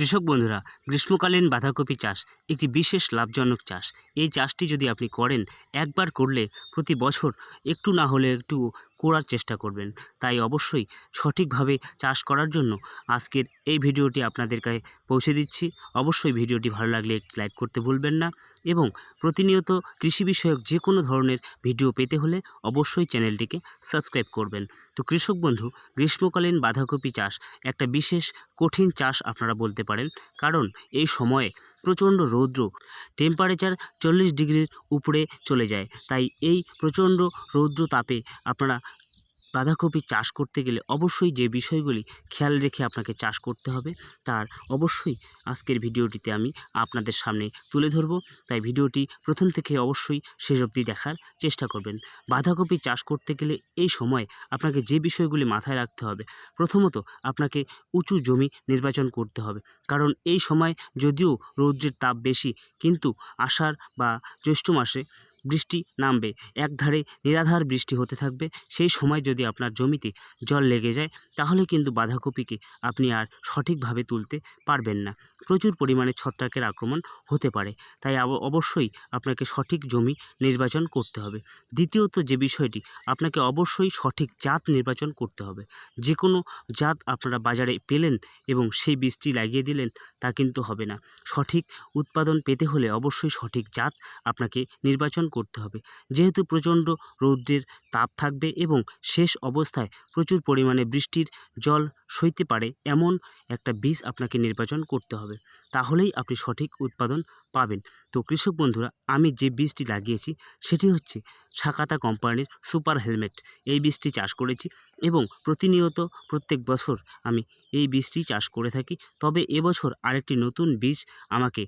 কৃষক বন্ধুরা, গ্রীষ্মকালীন বাঁধাকপি চাষ একটি বিশেষ লাভজনক চাষ। এই চাষটি যদি আপনি করেন, একবার করলে প্রতি বছর একটু না হলে একটু করার চেষ্টা করবেন। তাই অবশ্যই সঠিকভাবে চাষ করার জন্য আজকের এই ভিডিওটি আপনাদের কাছে পৌঁছে দিচ্ছি। অবশ্যই ভিডিওটি ভালো লাগলে একটি লাইক করতে ভুলবেন না এবং প্রতিনিয়ত কৃষি বিষয়ক যে কোনো ধরনের ভিডিও পেতে হলে অবশ্যই চ্যানেলটিকে সাবস্ক্রাইব করবেন। তো কৃষক বন্ধু, গ্রীষ্মকালীন বাঁধাকপি চাষ একটা বিশেষ কঠিন চাষ আপনারা বলতে পারেন। কারণ এই সময়ে প্রচণ্ড রৌদ্র টেম্পারেচার চল্লিশ ডিগ্রির উপরে চলে যায়। তাই এই প্রচণ্ড রৌদ্র তাপে আপনারা বাঁধাকপি চাষ করতে গেলে অবশ্যই যে বিষয়গুলি খেয়াল রেখে আপনাকে চাষ করতে হবে, তার অবশ্যই আজকের ভিডিওটিতে আমি আপনাদের সামনে তুলে ধরব। তাই ভিডিওটি প্রথম থেকে অবশ্যই শেষ অবধি দেখার চেষ্টা করবেন। বাঁধাকপি চাষ করতে গেলে এই সময় আপনাকে যে বিষয়গুলি মাথায় রাখতে হবে, প্রথমত আপনাকে উঁচু জমি নির্বাচন করতে হবে। কারণ এই সময় যদিও রৌদ্রের তাপ বেশি, কিন্তু আষাঢ় বা জ্যৈষ্ঠ মাসে বৃষ্টি নামবে। একধারে নিরাধার বৃষ্টি হতে থাকবে। সেই সময় যদি আপনার জমিতে জল লেগে যায়, তাহলে কিন্তু বাঁধাকপিকে আপনি আর সঠিকভাবে তুলতে পারবেন না। প্রচুর পরিমাণে ছত্রাকের আক্রমণ হতে পারে। তাই অবশ্যই আপনাকে সঠিক জমি নির্বাচন করতে হবে। দ্বিতীয়ত যে বিষয়টি, আপনাকে অবশ্যই সঠিক জাত নির্বাচন করতে হবে। যে কোনো জাত আপনারা বাজারে পেলেন এবং সেই বীজটি লাগিয়ে দিলেন, তা কিন্তু হবে না। সঠিক উৎপাদন পেতে হলে অবশ্যই সঠিক জাত আপনাকে নির্বাচন করতে হবে। যেহেতু প্রচণ্ড রৌদ্রের তাপ থাকবে এবং শেষ অবস্থায় প্রচুর পরিমাণে বৃষ্টির জল সইতে পারে, এমন একটা বীজ আপনাকে নির্বাচন করতে হবে। তাহলেই আপনি সঠিক উৎপাদন পাবেন। তো কৃষক বন্ধুরা, আমি যে বীজটি লাগিয়েছি, সেটি হচ্ছে সাকাতা কোম্পানির সুপার হেলমেট। এই বীজটি চাষ করেছি এবং প্রতিনিয়ত প্রত্যেক বছর আমি এই বীজটি চাষ করে থাকি। তবে এবছর আরেকটি নতুন বীজ আমাকে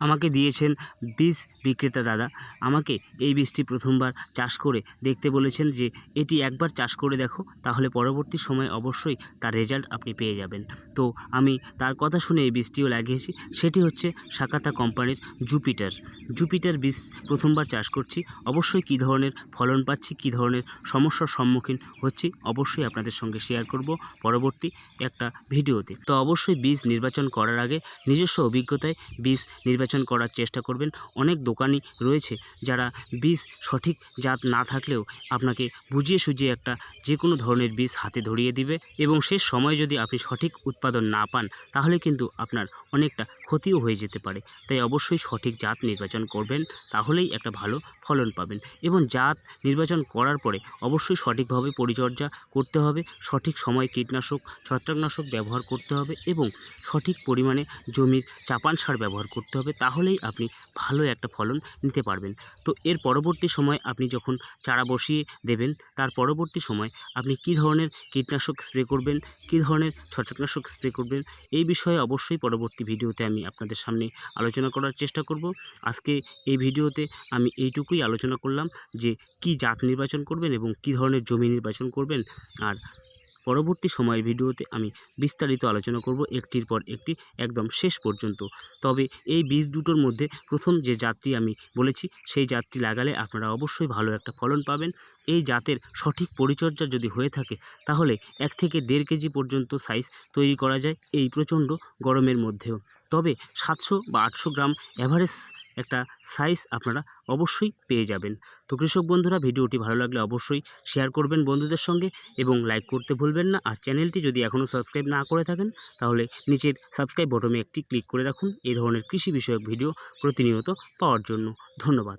আমাকে দিয়েছেন বীজ বিক্রেতা দাদা। আমাকে এই বীজটি প্রথমবার চাষ করে দেখতে বলেছেন যে, এটি একবার চাষ করে দেখো, তাহলে পরবর্তী সময় অবশ্যই তার রেজাল্ট আপনি পেয়ে যাবেন। তো আমি তার কথা শুনে এই বীজটিও লাগিয়েছি। সেটি হচ্ছে সাকাতা কোম্পানির জুপিটার। জুপিটার বীজ প্রথমবার চাষ করছি। অবশ্যই কী ধরনের ফলন পাচ্ছি, কী ধরনের সমস্যার সম্মুখীন হচ্ছি, অবশ্যই আপনাদের সঙ্গে শেয়ার করব পরবর্তী একটা ভিডিওতে। তো অবশ্যই বীজ নির্বাচন করার আগে নিজস্ব অভিজ্ঞতায় বীজ নির্বাচন করার চেষ্টা করবেন। অনেক দোকানি রয়েছে যারা বীজ সঠিক জাত না থাকলেও আপনাকে বুঝিয়ে সুঝিয়ে একটা যে কোনো ধরনের বীজ হাতে ধরিয়ে দিবে এবং সে সময় যদি আপনি সঠিক উৎপাদন না পান, তাহলে কিন্তু আপনার অনেকটা ক্ষতিও হয়ে যেতে পারে। তাই অবশ্যই সঠিক জাত নির্বাচন করবেন, তাহলেই একটা ভালো ফলন পাবেন। এবং জাত নির্বাচন করার পরে অবশ্যই সঠিকভাবে পরিচর্যা করতে হবে, সঠিক সময় কীটনাশক, ছত্রাকনাশক ব্যবহার করতে হবে এবং সঠিক পরিমাণে জমির চাপান সার ব্যবহার করতে হবে, তাহলেই আপনি ভালো একটা ফলন নিতে পারবেন। তো এর পরবর্তী সময় আপনি যখন চারা বসিয়ে দেবেন, তার পরবর্তী সময় আপনি কী ধরনের কীটনাশক স্প্রে করবেন, কী ধরনের ছত্রাকনাশক স্প্রে করবেন, এই বিষয়ে অবশ্যই পরবর্তী ভিডিওতে আমি আপনাদের সামনে আলোচনা করার চেষ্টা করব। আজকে এই ভিডিওতে আমি এইটুকুই আলোচনা করলাম যে কি জাত নির্বাচন করবেন এবং কি ধরনের জমি নির্বাচন করবেন। আর পরবর্তী সময়ের ভিডিওতে আমি বিস্তারিত আলোচনা করব একটির পর একটি একদম শেষ পর্যন্ত। তবে এই বীজ দুটোর মধ্যে প্রথম যে জাতটি আমি বলেছি, সেই জাতটি লাগালে আপনারা অবশ্যই ভালো একটা ফলন পাবেন। এই জাতের সঠিক পরিচর্যা যদি হয়ে থাকে, তাহলে এক থেকে দেড় কেজি পর্যন্ত সাইজ তৈরি করা যায় এই প্রচণ্ড গরমের মধ্যেও। তবে সাতশো বা আটশো গ্রাম অ্যাভারেজ একটা সাইজ আপনারা অবশ্যই পেয়ে যাবেন। তো কৃষক বন্ধুরা, ভিডিওটি ভালো লাগলে অবশ্যই শেয়ার করবেন বন্ধুদের সঙ্গে এবং লাইক করতে ভুলবেন না। আর চ্যানেলটি যদি এখনও সাবস্ক্রাইব না করে থাকেন, তাহলে নিচের সাবস্ক্রাইব বটমে একটি ক্লিক করে রাখুন। এই ধরনের কৃষি বিষয়ক ভিডিও প্রতিনিয়ত পাওয়ার জন্য। ধন্যবাদ।